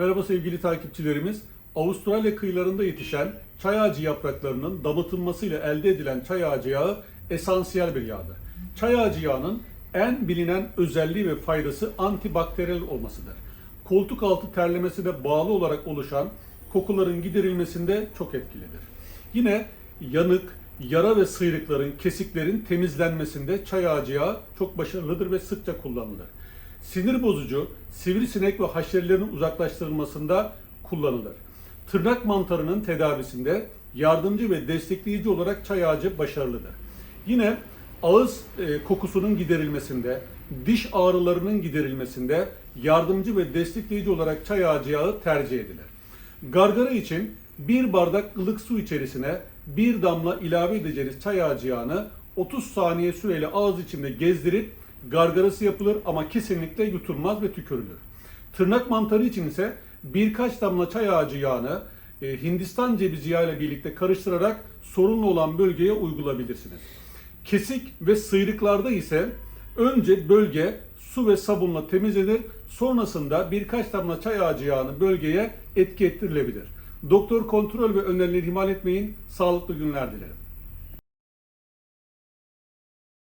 Merhaba sevgili takipçilerimiz. Avustralya kıyılarında yetişen çay ağacı yapraklarının damıtılmasıyla elde edilen çay ağacı yağı esansiyel bir yağdır. Çay ağacı yağının en bilinen özelliği ve faydası antibakteriyel olmasıdır. Koltuk altı terlemesi de bağlı olarak oluşan kokuların giderilmesinde çok etkilidir. Yine yanık, yara ve sıyrıkların, kesiklerin temizlenmesinde çay ağacı yağı çok başarılıdır ve sıkça kullanılır. Sinir bozucu, sivrisinek ve haşerilerin uzaklaştırılmasında kullanılır. Tırnak mantarının tedavisinde yardımcı ve destekleyici olarak çay ağacı başarılıdır. Yine ağız e, kokusunun giderilmesinde, diş ağrılarının giderilmesinde yardımcı ve destekleyici olarak çay ağacı yağı tercih edilir. Gargara için bir bardak ılık su içerisine bir damla ilave edeceğiniz çay ağacı yağını 30 saniye süreyle ağız içinde gezdirip gargarası yapılır ama kesinlikle yutulmaz ve tükürülür. Tırnak mantarı için ise birkaç damla çay ağacı yağını e, Hindistan cevizi ile birlikte karıştırarak sorunlu olan bölgeye uygulayabilirsiniz. Kesik ve sıyrıklarda ise önce bölge su ve sabunla temizlenir. Sonrasında birkaç damla çay ağacı yağını bölgeye etki ettirilebilir. Doktor kontrol ve önerileri ihmal etmeyin. Sağlıklı günler dilerim.